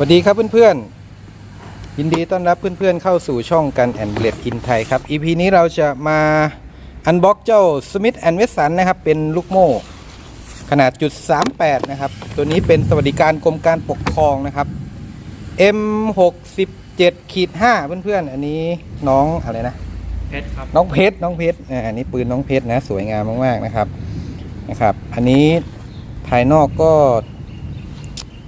สวัสดีครับเพื่อนๆยินดีต้อนรับเพื่อนๆเข้าสู่ช่องกันแอนเบลดอินไทยครับ EP นี้เราจะมาอันบ็อกเจ้า Smith and Wesson นะครับ เป็นลูกโม่ ขนาดจุด38 นะครับ ตัวนี้เป็นสวัสดิการกรมการปกครองนะครับ M67 ขีด5เพื่อนๆ อันนี้น้องอะไรนะ เพชรครับ น้องเพชรน้องเพชรอ่าอันนี้ปืนน้องเพชรนะ สวยงามมากๆนะครับนะครับ อันนี้ภายนอกก็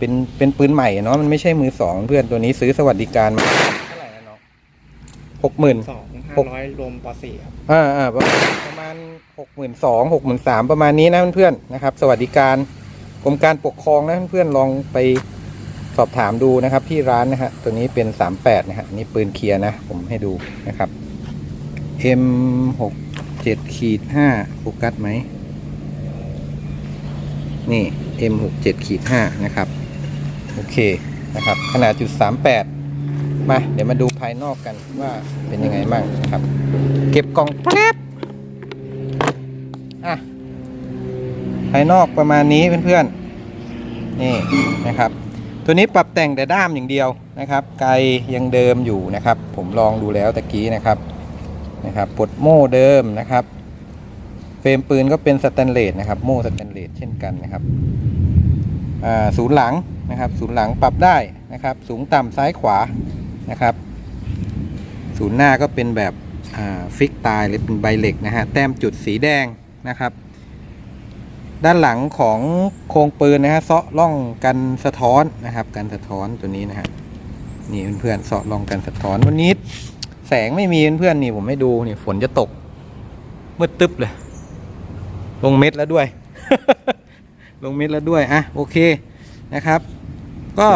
เป็นเป็นปืนใหม่เนาะมันไม่ใช่มือสองเพื่อนตัวนี้ซื้อสวัสดิการมาเท่าไหร่นะน้องหกหมื่นสองห้าหกร้อยรวมปสี่ครับอ่าอ่าประมาณประมาณหกหมื่นสองหกหมื่นสามประมาณนี้นะเพื่อนๆนะครับ สวัสดิการกรมการปกครองนะเพื่อนๆลองไปสอบถามดูนะครับ ที่ร้านนะฮะตัวนี้เป็นสามแปดนะฮะอันนี่ปืนเคลียร์นะผมให้ดูนะครับ M หกเจ็ดขีดห้าโฟกัสไหมนี่ M หกเจ็ดขีดห้านะครับ โอเคนะครับ ขนาดจุดสามแปดมา เดี๋ยวมาดูภายนอกกันว่าเป็นยังไงบ้างนะครับ เก็บกล่องแป๊บอะภายนอกประมาณนี้เพื่อนๆ นี่นะครับ ตัวนี้ปรับแต่งแต่ด้ามอย่างเดียวนะครับ ไกลยังเดิมอยู่นะครับ ผมลองดูแล้วตะกี้นะครับนะครับปลดโม่เดิมนะครับ เฟรมปืนก็เป็นสแตนเลสนะครับ โม่สแตนเลสเช่นกันนะครับ อ่าศูนย์หลัง นะครับศูนย์หลังปรับได้นะครับ สูงต่ำซ้ายขวานะครับ ศูนย์หน้าก็เป็นแบบฟิกตายหรือเป็นใบเหล็กนะฮะแต้มจุดสีแดงนะครับ ด้านหลังของโครงปืนนะฮะเซาะร่องกันสะท้อนนะครับ กันสะท้อนตัวนี้นะฮะนี่เพื่อนๆเซาะร่องกันสะท้อนวันนี้แสงไม่มีเพื่อนๆนี่ผมให้ดูนี่ฝนจะตกมืดตึ๊บเลย ลงเม็ดแล้วด้วย ลงเม็ดแล้วด้วยอะโอเคนะครับ ก็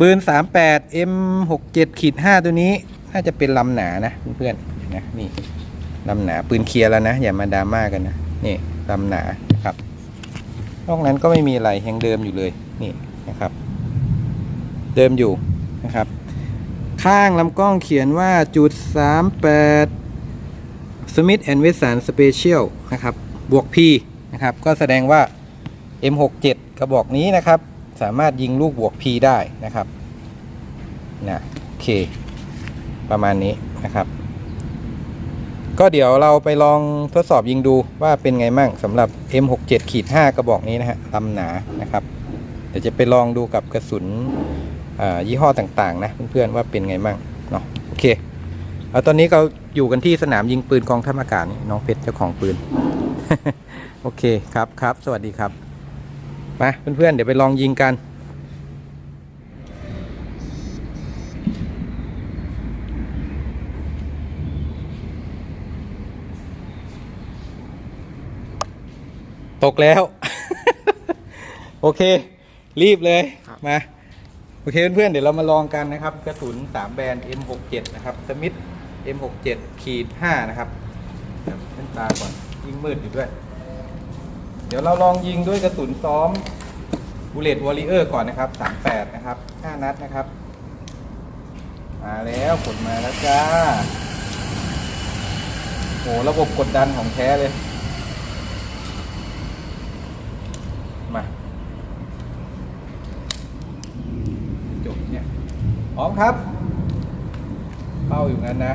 ปืน 38 M67 ขีด5ตัวนี้ น่าจะเป็นลำหนานะเพื่อนๆนะนี่ลำหนาปืนเคลียร์แล้วนะ อย่ามาดราม่ากันนะนี่ลำหนาครับนอกนั้นก็ไม่มีอะไรยังเดิมอยู่เลยนี่นะครับ เดิมอยู่นะครับ ข้างลำกล้องเขียนว่าจุด 38 Smith and Wesson Special นะครับ บวก P นะครับ ก็แสดงว่า M67 กระบอกนี้นะครับ สามารถยิงลูกบวก P ได้นะครับนะโอเค ประมาณนี้นะครับ ก็เดี๋ยวเราไปลองทดสอบยิงดูว่าเป็นไงมั่งสำหรับ M67 ขีด5กระบอกนี้นะฮะลำหนานะครับ เดี๋ยวจะไปลองดูกับกระสุนยี่ห้อต่างๆ นะเพื่อนๆว่าเป็นไงมั่งเนาะโอเคเอาตอนนี้เราอยู่กันที่สนามยิงปืนกองทัพอากาศน้องเพชรเจ้าของปืน โอเคครับครับ สวัสดีครับ มาเพื่อนๆ เดี๋ยวไปลองยิงกัน ตกแล้ว โอเค รีบเลยครับมา โอเคเพื่อนๆ เดี๋ยวเรามาลองกันนะครับ กระสุน 3 แบรนด์ M67 นะครับสมิธ M67 ขีด5นะครับเดี๋ยวเล่นตาก่อน ยิงมืดอยู่ด้วย เดี๋ยวเราลองยิงด้วยกระสุนซ้อมบูเลตวอริเออร์ก่อนนะครับ 38 นะครับ 5 นัดนะครับ มาแล้วผลมาแล้วจ้า โห ระบบกดดันของแท้เลย มา จบเนี่ยพร้อมครับ เป้าอยู่นั้นนะ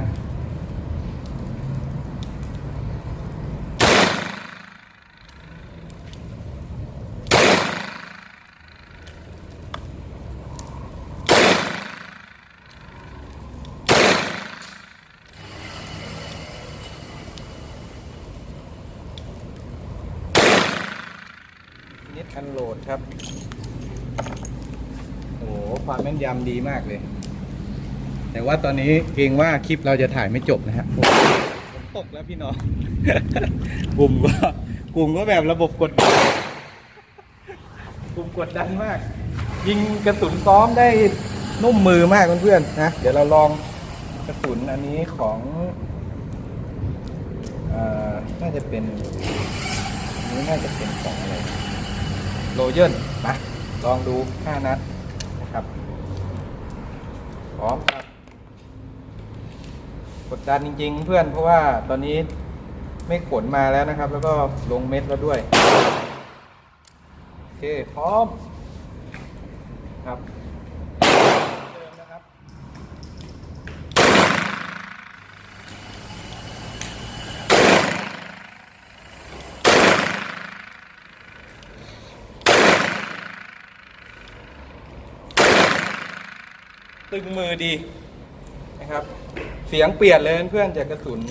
ันโหลดครับ โอ้โห ความแม่นยำดีมากเลย แต่ว่าตอนนี้เกรงว่าคลิปเราจะถ่ายไม่จบนะฮะตกแล้วพี่น้องกลุ่มก็กลุ่มก็แบบระบบกดดันกลุ่มกดดันมาก ยิงกระสุนซ้อมได้นุ่มมือมากเพื่อนๆนะ เดี๋ยวเราลองกระสุนอันนี้ของอ่อน่าจะเป็นนนี้น่าจะเป็นของอะไร โรเยนมาลองดู 5 นัดนะครับ พร้อมครับ กดดันจริง ๆ เพื่อนเพราะว่าตอนนี้ไม่ขนมาแล้วนะครับ แล้วก็ลงเม็ดแล้วด้วย โอเค พร้อมครับ ตึงมือดีนะครับ เสียงเปลี่ยนเลยเพื่อนจากกระสุน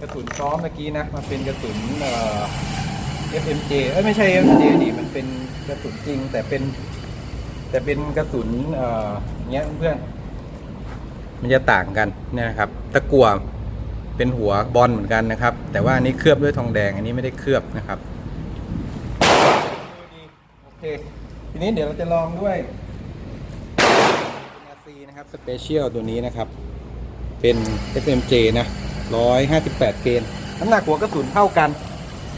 กระสุนซ้อมเมื่อกี้นะมาเป็นกระสุนเอ่อ FMJ เอ้ยไม่ใช่ FMJ ดิมันเป็นกระสุนจริง แต่เป็น แต่เป็นกระสุนเอ่ออย่างเงี้ยเพื่อน มันจะต่างกันเนี่ยนะครับตะกั่วเป็นหัวบอลเหมือนกันนะครับ แต่ว่าอันนี้เคลือบด้วยทองแดง อันนี้ไม่ได้เคลือบนะครับโอเคทีนี้เดี๋ยวเราจะลองด้วย RC นะครับสเปเชียลตัวนี้นะครับ เป็น FMJ นะ 158 เกนน้ำหนักหัวกระสุนเท่ากัน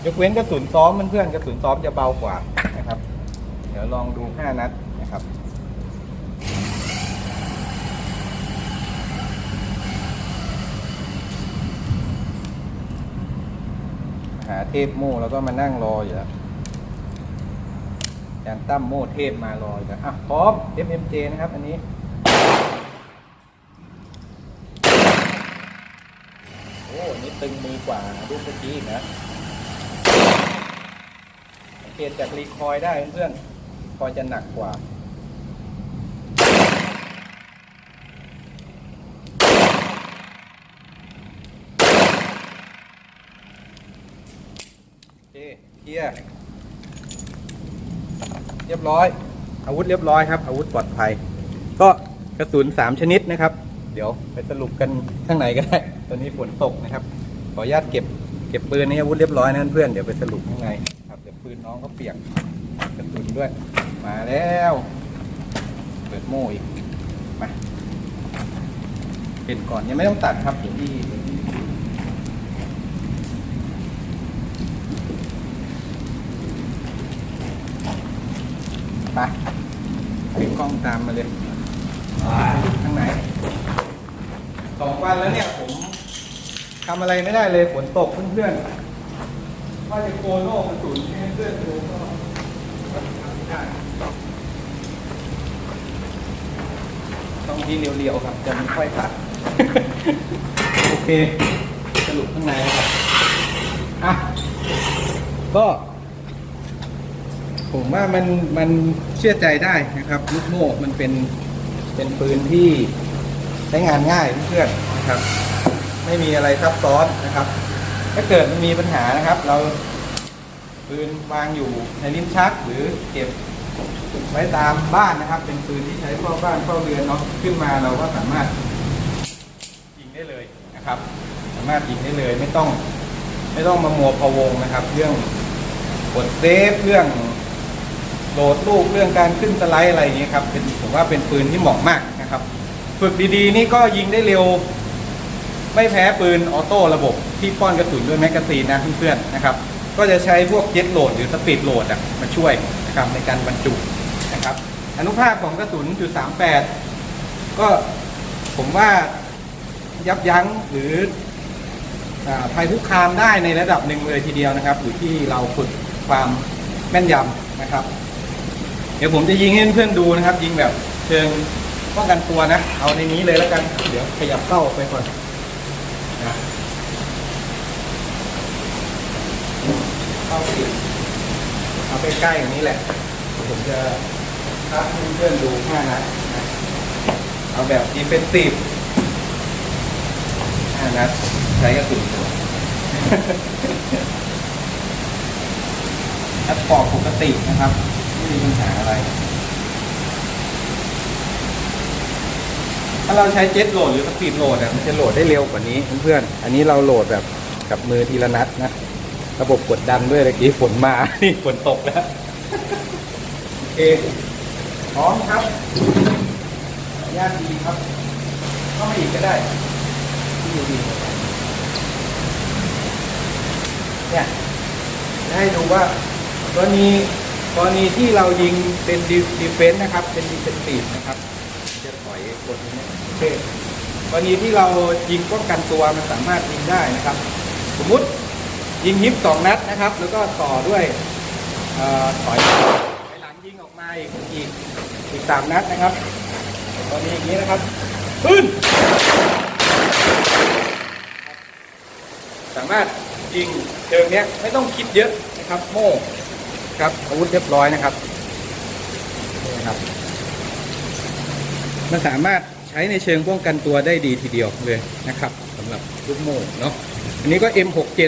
ยกเว้นกระสุนซ้อมเพื่อนกระสุนซ้อมจะเบากว่านะครับ เดี๋ยวลองดู 5 นัดนะครับหาเทพโม่แล้วก็มานั่งรออยู่แล้วอาจารย์ตั้มโม่เทพมารออยู่แล้วอะพร้อม FMJ นะครับ อันนี้ โอ้อั นนี่ตึงมือกว่ารูปเมื่อกี้นะสังเกตจากรีคอยได้เพื่อนๆคอยจะหนักกว่าโอเคเคียร์เรียบร้อย อาวุธเรียบร้อยครับ อาวุธปลอดภัย ก็กระสุน 3 ชนิดนะครับ เดี๋ยวไปสรุปกันข้างในก็ได้ ตอนนี้ฝนตกนะครับ ขออนุญาตเก็บเก็บปืนนี้อาวุธเรียบร้อยนะเพื่อนเดี๋ยวไปสรุปข้างในครับเดี๋ยวปืนน้องก็เปียกกระสุนด้วย มาแล้วเปิดโม่อีกมาเป็นก่อนยังไม่ต้องตัดครับเดี๋ยวที่ไปขึ้นกล้องตามมาเลยทางไหนสองวันแล้วเนี่ยผม ทำอะไรไม่ได้เลยฝนตกเพื่อนๆ ว่าจะโกนโลกกระสุนให้เพื่อนดูก็ทำไม่ได้ต้องที่เรียวๆครับ จะไม่ค่อยตัด โอเค สรุปข้างในนะครับ อะ ก็ ผมว่ามันมันเชื่อใจได้นะครับ ลูกโม่มันเป็นเป็นปืนที่ใช้งานง่ายเพื่อนนะครับ ไม่มีอะไรซับซ้อนนะครับ ถ้าเกิดมันมีปัญหานะครับ เราปืนวางอยู่ในลิ้นชักหรือเก็บไว้ตามบ้านนะครับ เป็นปืนที่ใช้เฝ้าบ้านเฝ้าเรือนเนาะขึ้นมาเราก็สามารถยิงได้เลยนะครับ สามารถยิงได้เลยไม่ต้อง ไม่ต้องมามัวพะวงนะครับ เรื่องกดเซฟเรื่องโหลดลูกเรื่องการขึ้นสไลด์อะไรอย่างเงี้ยครับเป็นผมว่าเป็นปืนที่เหมาะมากนะครับ ฝึกดีๆ นี่ก็ยิงได้เร็ว ไม่แพ้ปืนออโต้ระบบที่ป้อนกระสุนด้วยแมกกาซีนนะเพื่อนๆนะครับ ก็จะใช้พวกเจ็ตโหลดหรือสปีดโหลดอะมาช่วยนะครับในการบรรจุนะครับ อนุภาคของกระสุนจุด38ก็ผมว่ายับยั้งหรืออ่าภัยคุกคามได้ในระดับหนึ่งเลยทีเดียวนะครับอยู่ที่เราฝึกความแม่นยำนะครับ เดี๋ยวผมจะยิงให้เพื่อนดูนะครับ ยิงแบบเชิงป้องกันตัวนะ เอาในนี้เลยแล้วกัน เดี๋ยวขยับเข้าไปก่อน นะเข้าไปอีกเอาใกล้ๆอย่างนี้แหละ ผมจะทักเพื่อนๆดูห้านัดนะเอาแบบดีเฟนซีฟห้านัดใช้กระสุนตัวแอปปอกปกตินะครับ ไม่มีปัญหาอะไร ถ้าเราใช้เจ็ตโหลดหรือสปีดโหลดอะมันจะโหลดได้เร็วกว่านี้เพื่อนๆอันนี้เราโหลดแบบกับมือทีละนัดนะ ระบบกดดันด้วยเมื่อกี้ฝนมา นี่ฝนตกแล้วโอเคพร้อมครับขออนุญาตดีครับเข้ามาอีกก็ได้ที่อยู่ดีเนี่ยจะให้ดูว่ากรณีกรณีที่เรายิงเป็นดีเฟนต์นะครับ เป็นดีเฟนซีฟนะครับ ยกดนี้โอเคกรณีที่เรายิงป้องกันตัวมันสามารถยิงได้นะครับ สมมุติยิงฮิปสองนัดนะครับ แล้วก็ต่อด้วยถอยถอยหลังยิงออกมาอีกอีกอีกสามนัดนะครับกรณีอย่างนี้นะครับขึ้นสามารถยิงเชิงเนี้ยไม่ต้องคิดเยอะนะครับ โม่ครับอาวุธเรียบร้อยนะครับนี่นะครับ มันสามารถใช้ในเชิงป้องกันตัวได้ดีทีเดียวเลยนะครับสำหรับลูกโม่เนาะอันนี้ก็ M67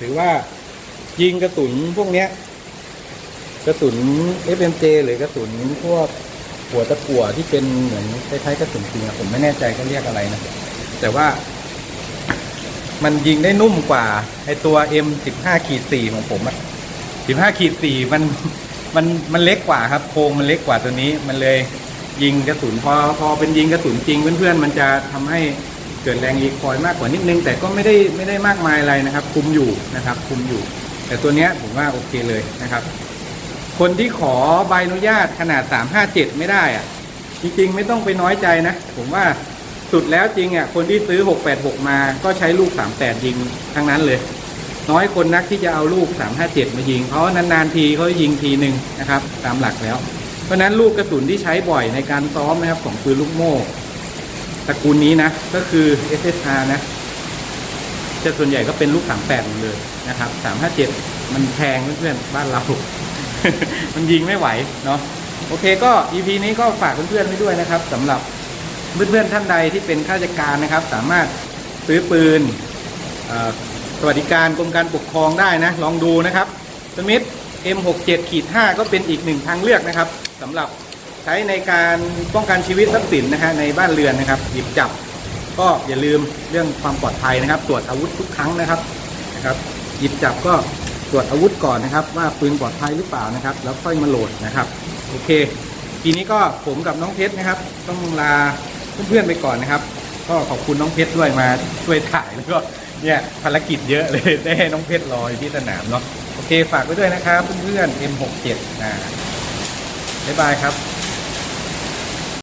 ถือว่ายิงกระสุนพวกเนี้ยกระสุน FMJ หรือกระสุนพวกหัวตะกั่วที่เป็นเหมือนคล้ายๆกระสุนจริงผมไม่แน่ใจเขาเรียกอะไรนะแต่ว่า มันยิงได้นุ่มกว่าไอตัว M15 ขีด4ของผมอะ15ขีด4มันมันมันเล็กกว่าครับโครงมันเล็กกว่าตัวนี้มันเลย ยิงกระสุนพอพอเป็นยิงกระสุนจริงเพื่อนๆมันจะทำให้เกิดแรงรีคอยมากกว่านิดนึง แต่ก็ไม่ได้ไม่ได้มากมายอะไรนะครับ คุมอยู่นะครับคุมอยู่ แต่ตัวเนี้ยผมว่าโอเคเลยนะครับ คนที่ขอใบอนุญาตขนาด 357 ไม่ได้อะจริงๆ ไม่ต้องไปน้อยใจนะ ผมว่าสุดแล้วจริงอะคนที่ซื้อ 686 มาก็ใช้ลูก 38 ยิงทั้งนั้นเลย น้อยคนนักที่จะเอาลูก 357 มายิงเพราะนานๆทีเขายิงทีหนึ่งนะครับ ตามหลักแล้ว เพราะนั้นลูกกระสุนที่ใช้บ่อยในการซ้อมนะครับของปืนลูกโม่ตระกูลนี้นะ ก็คือ SSR นะจะส่วนใหญ่ก็เป็นลูก 38หมดเลยนะครับ 357 มันแพงเพื่อนๆบ้านเรา มันยิงไม่ไหวเนาะโอเคก็ EP นี้ก็ฝากเพื่อนๆไว้ด้วยนะครับสำหรับเพื่อนๆท่านใดที่เป็นข้าราชการนะครับ สามารถซื้อปืนสวัสดิการกรมการปกครองได้นะ ลองดูนะครับสมิธ M67 ขีด5ก็เป็นอีกหนึ่งทางเลือกนะครับสำหรับใช้ในการป้องกันชีวิตทรัพย์สินนะฮะในบ้านเรือนนะครับ หยิบจับ ก็อย่าลืมเรื่องความปลอดภัยนะครับ ตรวจอาวุธทุกครั้งนะครับนะครับ หยิบจับก็ตรวจอาวุธก่อนนะครับ ว่าปืนปลอดภัยหรือเปล่านะครับ แล้วค่อยมาโหลดนะครับโอเค ทีนี้ก็ผมกับน้องเพชรนะครับ ต้องลาเพื่อนๆไปก่อนนะครับ ก็ขอบคุณน้องเพชรด้วยมาช่วยถ่ายแล้วก็เนี่ยภารกิจเยอะเลยได้ให้น้องเพชรรออยู่ที่สนามเนาะ เคฝากไว้ด้วยนะครับเพื่อนๆ M67 นะบ๊ายบายครับ